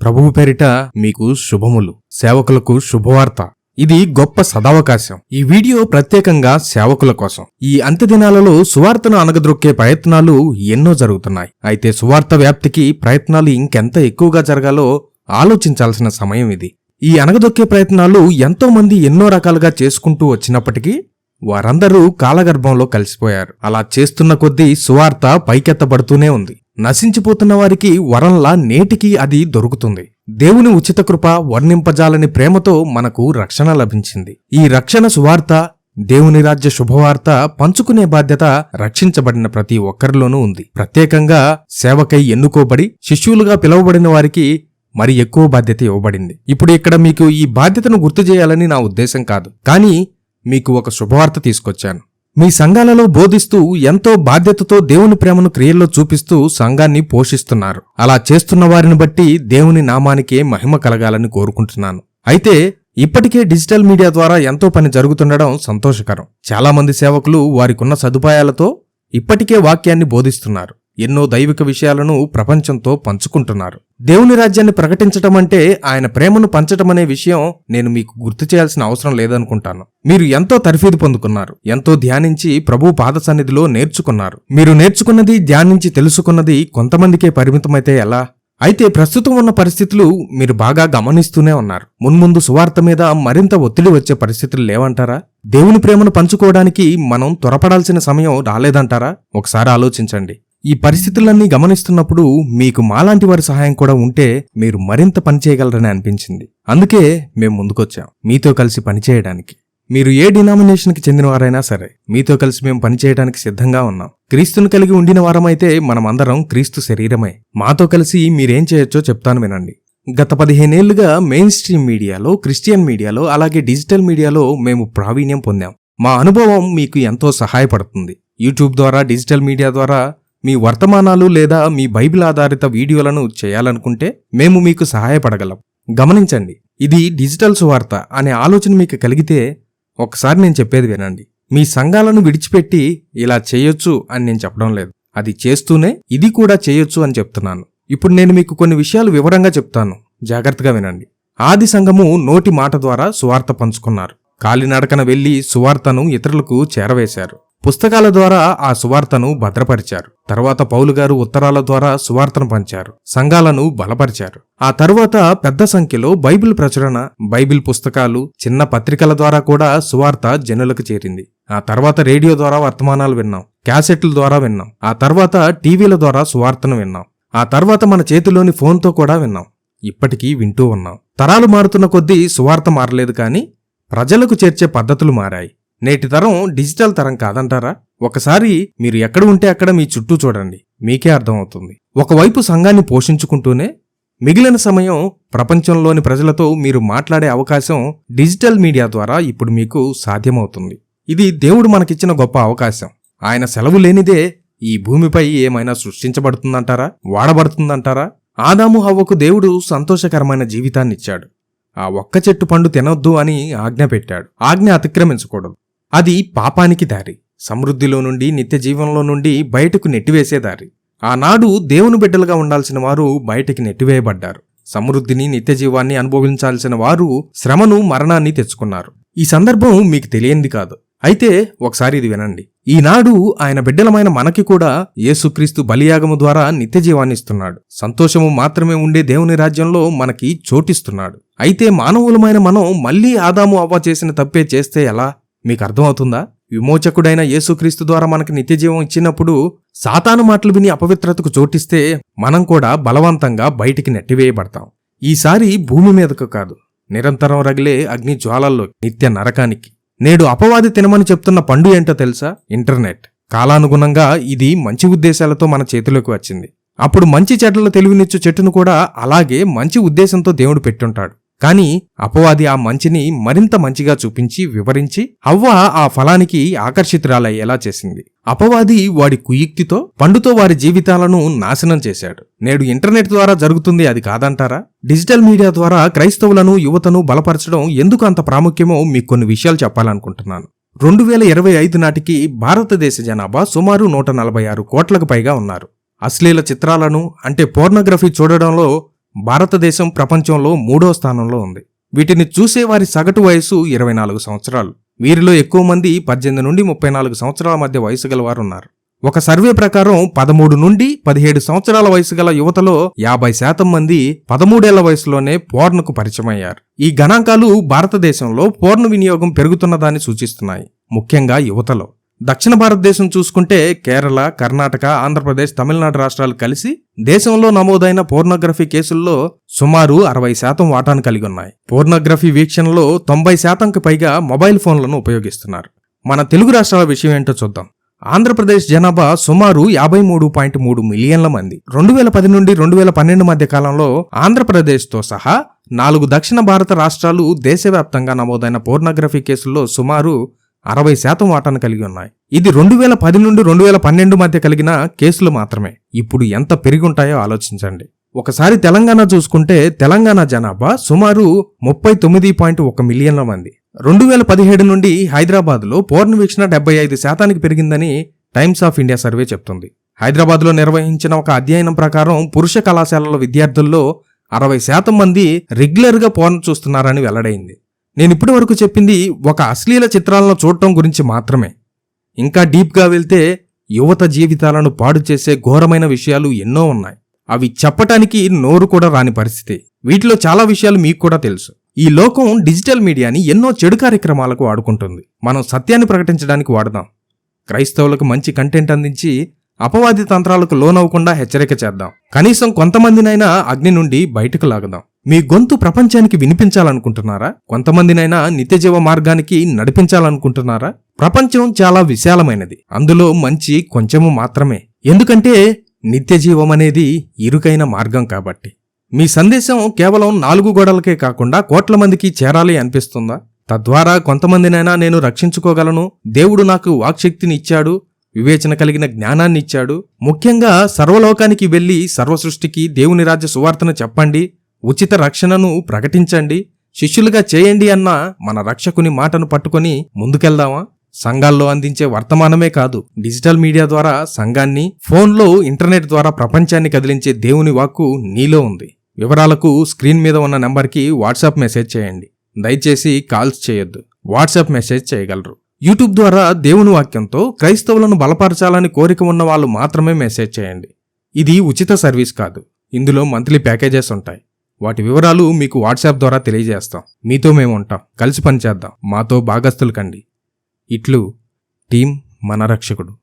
ప్రభువు పేరిట మీకు శుభములు. సేవకులకు శుభవార్త. ఇది గొప్ప సదావకాశం. ఈ వీడియో ప్రత్యేకంగా సేవకుల కోసం. ఈ అంత్యదినాలలో సువార్తను అనగద్రొక్కే ప్రయత్నాలు ఎన్నో జరుగుతున్నాయి. అయితే సువార్త వ్యాప్తికి ప్రయత్నాలు ఇంకెంత ఎక్కువగా జరగాలో ఆలోచించాల్సిన సమయం ఇది. ఈ అనగదొక్కే ప్రయత్నాలు ఎంతో మంది ఎన్నో రకాలుగా చేసుకుంటూ వచ్చినప్పటికీ వారందరూ కాలగర్భంలో కలిసిపోయారు. అలా చేస్తున్న కొద్దీ సువార్త పైకెత్తబడుతూనే ఉంది. నశించిపోతున్న వారికి వరంలా నేటికి అది దొరుకుతుంది. దేవుని ఉచిత కృప వర్ణింపజాలని ప్రేమతో మనకు రక్షణ లభించింది. ఈ రక్షణ సువార్త దేవుని రాజ్య శుభవార్త పంచుకునే బాధ్యత రక్షించబడిన ప్రతి ఒక్కరిలోనూ ఉంది. ప్రత్యేకంగా సేవకై ఎన్నుకోబడి శిష్యులుగా పిలువబడిన వారికి మరి ఎక్కువ బాధ్యత ఇవ్వబడింది. ఇప్పుడు ఇక్కడ మీకు ఈ బాధ్యతను గుర్తు చేయాలని నా ఉద్దేశం కాదు. కానీ మీకు ఒక శుభవార్త తీసుకొచ్చాను. మీ సంఘాలలో బోధిస్తూ ఎంతో బాధ్యతతో దేవుని ప్రేమను క్రియల్లో చూపిస్తూ సంఘాన్ని పోషిస్తున్నారు. అలా చేస్తున్న వారిని బట్టి దేవుని నామానికే మహిమ కలగాలని కోరుకుంటున్నాను. అయితే ఇప్పటికే డిజిటల్ మీడియా ద్వారా ఎంతో పని జరుగుతుండడం సంతోషకరం. చాలామంది సేవకులు వారికున్న సదుపాయాలతో ఇప్పటికే వాక్యాన్ని బోధిస్తున్నారు. ఎన్నో దైవిక విషయాలను ప్రపంచంతో పంచుకుంటున్నారు. దేవుని రాజ్యాన్ని ప్రకటించటం అంటే ఆయన ప్రేమను పంచటం అనే విషయం నేను మీకు గుర్తు చేయాల్సిన అవసరం లేదనుకుంటాను. మీరు ఎంతో తర్ఫీదు పొందుకున్నారు. ఎంతో ధ్యానించి ప్రభు పాద సన్నిధిలో నేర్చుకున్నారు. మీరు నేర్చుకున్నది ధ్యానించి తెలుసుకున్నది కొంతమందికే పరిమితమైతే ఎలా? అయితే ప్రస్తుతం ఉన్న పరిస్థితులు మీరు బాగా గమనిస్తూనే ఉన్నారు. మున్ముందు సువార్త మీద మరింత ఒత్తిడి వచ్చే పరిస్థితులు లేవంటారా? దేవుని ప్రేమను పంచుకోవడానికి మనం త్వరపడాల్సిన సమయం రాలేదంటారా? ఒకసారి ఆలోచించండి. ఈ పరిస్థితులన్నీ గమనిస్తున్నప్పుడు మీకు మాలాంటి వారి సహాయం కూడా ఉంటే మీరు మరింత పనిచేయగలరని అనిపించింది. అందుకే మేము ముందుకొచ్చాం. మీతో కలిసి పనిచేయడానికి మీరు ఏ డినామినేషన్కి చెందినవారైనా సరే మీతో కలిసి మేము పనిచేయడానికి సిద్ధంగా ఉన్నాం. క్రీస్తును కలిగి ఉండిన వారమైతే మనమందరం క్రీస్తు శరీరమే. మాతో కలిసి మీరేం చేయొచ్చో చెప్తాను వినండి. గత పదిహేనేళ్ళుగా మెయిన్ స్ట్రీమ్ మీడియాలో క్రిస్టియన్ మీడియాలో అలాగే డిజిటల్ మీడియాలో మేము ప్రావీణ్యం పొందాం. మా అనుభవం మీకు ఎంతో సహాయపడుతుంది. యూట్యూబ్ ద్వారా డిజిటల్ మీడియా ద్వారా మీ వర్తమానాలు లేదా మీ బైబిల్ ఆధారిత వీడియోలను చేయాలనుకుంటే మేము మీకు సహాయపడగలం. గమనించండి ఇది డిజిటల్ సువార్త అనే ఆలోచన మీకు కలిగితే ఒకసారి నేను చెప్పేది వినండి. మీ సంఘాలను విడిచిపెట్టి ఇలా చేయొచ్చు అని నేను చెప్పడం లేదు. అది చేస్తూనే ఇది కూడా చేయొచ్చు అని చెప్తున్నాను. ఇప్పుడు నేను మీకు కొన్ని విషయాలు వివరంగా చెప్తాను. జాగ్రత్తగా వినండి. ఆది సంఘము నోటి మాట ద్వారా సువార్త పంచుకున్నారు. కాలినడకన వెళ్ళి సువార్తను ఇతరులకు చేరవేశారు. పుస్తకాల ద్వారా ఆ సువార్తను భద్రపరిచారు. తర్వాత పౌలు గారు ఉత్తరాల ద్వారా సువార్తను పంచారు. సంఘాలను బలపరిచారు. ఆ తరువాత పెద్ద సంఖ్యలో బైబిల్ ప్రచురణ బైబిల్ పుస్తకాలు చిన్న పత్రికల ద్వారా కూడా సువార్త జనులకు చేరింది. ఆ తర్వాత రేడియో ద్వారా వర్తమానాలు విన్నాం. క్యాసెట్ల ద్వారా విన్నాం. ఆ తర్వాత టీవీల ద్వారా సువార్తను విన్నాం. ఆ తర్వాత మన చేతిలోని ఫోన్తో కూడా విన్నాం. ఇప్పటికీ వింటూ ఉన్నాం. తరాలు మారుతున్న కొద్దీ సువార్త మారలేదు కానీ ప్రజలకు చేర్చే పద్ధతులు మారాయి. నేటి తరం డిజిటల్ తరం కాదంటారా? ఒకసారి మీరు ఎక్కడ ఉంటే అక్కడ మీ చుట్టూ చూడండి. మీకే అర్థమవుతుంది. ఒకవైపు సంఘాన్ని పోషించుకుంటూనే మిగిలిన సమయం ప్రపంచంలోని ప్రజలతో మీరు మాట్లాడే అవకాశం డిజిటల్ మీడియా ద్వారా ఇప్పుడు మీకు సాధ్యమవుతుంది. ఇది దేవుడు మనకిచ్చిన గొప్ప అవకాశం. ఆయన సెలవు లేనిదే ఈ భూమిపై ఏమైనా సృష్టించబడుతుందంటారా? వాడబడుతుందంటారా? ఆదాము హవ్వకు దేవుడు సంతోషకరమైన జీవితాన్నిచ్చాడు. ఆ ఒక్క చెట్టు పండు తినొద్దు అని ఆజ్ఞ పెట్టాడు. ఆజ్ఞ అతిక్రమించకూడదు. అది పాపానికి దారి. సమృద్ధిలో నుండి నిత్య జీవంలో నుండి బయటకు నెట్టివేసే దారి. ఆనాడు దేవుని బిడ్డలుగా ఉండాల్సిన వారు బయటికి నెట్టివేయబడ్డారు. సమృద్ధిని నిత్య జీవాన్ని అనుభవించాల్సిన వారు శ్రమను మరణాన్ని తెచ్చుకున్నారు. ఈ సందర్భం మీకు తెలియంది కాదు. అయితే ఒకసారి ఇది వినండి. ఈనాడు ఆయన బిడ్డలమైన మనకి కూడా యేసుక్రీస్తు బలియాగము ద్వారా నిత్యజీవాన్నిస్తున్నాడు ఇస్తున్నాడు. సంతోషము మాత్రమే ఉండే దేవుని రాజ్యంలో మనకి చోటిస్తున్నాడు. అయితే మానవులమైన మనం మళ్ళీ ఆదాము అవ్వ చేసిన తప్పే చేస్తే ఎలా? మీకు అర్థమవుతుందా? విమోచకుడైన యేసుక్రీస్తు ద్వారా మనకి నిత్యజీవం ఇచ్చినప్పుడు సాతాను మాటలు విని అపవిత్రతకు చోటిస్తే మనం కూడా బలవంతంగా బయటికి నెట్టివేయబడతాం. ఈసారి భూమి మీదకు కాదు నిరంతరం రగిలే అగ్ని జ్వాలల్లో నిత్య నరకానికి. నేడు అపవాది తినమని చెప్తున్న పండు ఏంటో తెలుసా? ఇంటర్నెట్. కాలానుగుణంగా ఇది మంచి ఉద్దేశాలతో మన చేతిలోకి వచ్చింది. అప్పుడు మంచి చెడ్డల తెలివినిచ్చు చెట్టును కూడా అలాగే మంచి ఉద్దేశంతో దేవుడు పెట్టుంటాడు. కానీ అపవాది ఆ మంచిని మరింత మంచిగా చూపించి వివరించి అవ్వ ఆ ఫలానికి ఆకర్షితురాలయ్యేలా చేసింది. అపవాది వాడి కుయుక్తితో పండుతో వారి జీవితాలను నాశనం చేశాడు. నేడు ఇంటర్నెట్ ద్వారా జరుగుతుంది అది కాదంటారా? డిజిటల్ మీడియా ద్వారా క్రైస్తవులను యువతను బలపరచడం ఎందుకు అంత ప్రాముఖ్యమో మీకు కొన్ని విషయాలు చెప్పాలనుకుంటున్నాను. రెండు వేల ఇరవై ఐదు నాటికి భారతదేశ జనాభా సుమారు నూట నలభై ఆరు కోట్లకు పైగా ఉన్నారు. అశ్లీల చిత్రాలను అంటే పోర్నోగ్రఫీ చూడడంలో భారతదేశం ప్రపంచంలో మూడో స్థానంలో ఉంది. వీటిని చూసేవారి సగటు వయసు ఇరవై నాలుగు సంవత్సరాలు. వీరిలో ఎక్కువ మంది పద్దెనిమిది నుండి ముప్పై నాలుగు సంవత్సరాల మధ్య వయసు గలవారు ఉన్నారు ఒక సర్వే ప్రకారం పదమూడు నుండి పదిహేడు సంవత్సరాల వయసు గల యువతలో యాభై శాతం మంది పదమూడేళ్ళ వయసులోనే పోర్న్కు పరిచయమయ్యారు. ఈ గణాంకాలు భారతదేశంలో పోర్న్ వినియోగం పెరుగుతున్నదాన్ని సూచిస్తున్నాయి. ముఖ్యంగా యువతలో. దక్షిణ భారతదేశం చూసుకుంటే కేరళ కర్ణాటక ఆంధ్రప్రదేశ్ తమిళనాడు రాష్ట్రాలు కలిసి దేశంలో నమోదైన పోర్నోగ్రఫీ కేసుల్లో సుమారు అరవై శాతం వాటాను కలిగి ఉన్నాయి. పోర్నోగ్రఫీ వీక్షణలో తొంభై శాతంకి పైగా మొబైల్ ఫోన్లను ఉపయోగిస్తున్నారు. మన తెలుగు రాష్ట్రాల విషయం ఏంటో చూద్దాం. ఆంధ్రప్రదేశ్ జనాభా సుమారు యాభై మూడు పాయింట్ మూడు మిలియన్ల మంది. రెండు వేల పది నుండి రెండు వేల పన్నెండు మధ్య కాలంలో ఆంధ్రప్రదేశ్తో సహా నాలుగు దక్షిణ భారత రాష్ట్రాలు దేశవ్యాప్తంగా నమోదైన పోర్నోగ్రఫీ కేసుల్లో సుమారు అరవై శాతం వాటాను కలిగి ఉన్నాయి. ఇది రెండు వేల పది నుండి రెండు వేల పన్నెండు మధ్య కలిగిన కేసులు మాత్రమే. ఇప్పుడు ఎంత పెరిగి ఉంటాయో ఆలోచించండి. ఒకసారి తెలంగాణ చూసుకుంటే తెలంగాణ జనాభా సుమారు ముప్పై తొమ్మిది పాయింట్ ఒక మిలియన్ల మంది. రెండు వేల పదిహేడు నుండి హైదరాబాద్లో పౌర్ణవీక్షణ వీక్షణ డెబ్బై ఐదు శాతానికి పెరిగిందని టైమ్స్ ఆఫ్ ఇండియా సర్వే చెప్తుంది. హైదరాబాద్లో నిర్వహించిన ఒక అధ్యయనం ప్రకారం పురుష కళాశాలల విద్యార్థుల్లో అరవై శాతం మంది రెగ్యులర్గా పోర్న్ చూస్తున్నారని వెల్లడైంది. నేను ఇప్పటి వరకు చెప్పింది ఒక అశ్లీల చిత్రాలను చూడటం గురించి మాత్రమే. ఇంకా డీప్గా వెళ్తే యువత జీవితాలను పాడు చేసే ఘోరమైన విషయాలు ఎన్నో ఉన్నాయి. అవి చెప్పటానికి నోరు కూడా రాని పరిస్థితి. వీటిలో చాలా విషయాలు మీకు కూడా తెలుసు. ఈ లోకం డిజిటల్ మీడియాని ఎన్నో చెడు కార్యక్రమాలకు వాడుకుంటుంది. మనం సత్యాన్ని ప్రకటించడానికి వాడదాం. క్రైస్తవులకు మంచి కంటెంట్ అందించి అపవాది తంత్రాలకు లోనవ్వకుండా హెచ్చరిక చేద్దాం. కనీసం కొంతమందినైనా అగ్ని నుండి బయటకు లాగదాం. మీ గొంతు ప్రపంచానికి వినిపించాలనుకుంటున్నారా? కొంతమందినైనా నిత్యజీవ మార్గానికి నడిపించాలనుకుంటున్నారా? ప్రపంచం చాలా విశాలమైనది. అందులో మంచి కొంచెము మాత్రమే. ఎందుకంటే నిత్యజీవం అనేది ఇరుకైన మార్గం కాబట్టి. మీ సందేశం కేవలం నాలుగు గోడలకే కాకుండా కోట్ల మందికి చేరాలి అనిపిస్తుందా? తద్వారా కొంతమందినైనా నేను రక్షించుకోగలను. దేవుడు నాకు వాక్శక్తిని ఇచ్చాడు. వివేచన కలిగిన జ్ఞానాన్ని ఇచ్చాడు. ముఖ్యంగా సర్వలోకానికి వెళ్ళి సర్వసృష్టికి దేవుని రాజ్య సువార్తను చెప్పండి. ఉచిత రక్షణను ప్రకటించండి శిష్యులుగా చేయండి అన్న మన రక్షకుని మాటను పట్టుకొని ముందుకెళ్దామా? సంఘాల్లో అందించే వర్తమానమే కాదు డిజిటల్ మీడియా ద్వారా సంఘాన్ని ఫోన్లో ఇంటర్నెట్ ద్వారా ప్రపంచాన్ని కదిలించే దేవుని వాక్కు నీలో ఉంది. వివరాలకు స్క్రీన్ మీద ఉన్న నెంబర్కి వాట్సాప్ మెసేజ్ చేయండి. దయచేసి కాల్స్ చేయొద్దు వాట్సాప్ మెసేజ్ చేయగలరు. యూట్యూబ్ ద్వారా దేవుని వాక్యంతో క్రైస్తవులను బలపరచాలని కోరిక ఉన్న వాళ్ళు మాత్రమే మెసేజ్ చేయండి. ఇది ఉచిత సర్వీస్ కాదు ఇందులో మంత్లీ ప్యాకేజెస్ ఉంటాయి. వాటి వివరాలు మీకు వాట్సాప్ ద్వారా తెలియజేస్తాం. మీతో మేము ఉంటాం. కలిసి పనిచేద్దాం. మాతో భాగస్థులు కండి. ఇట్లు టీం మన రక్షకుడు.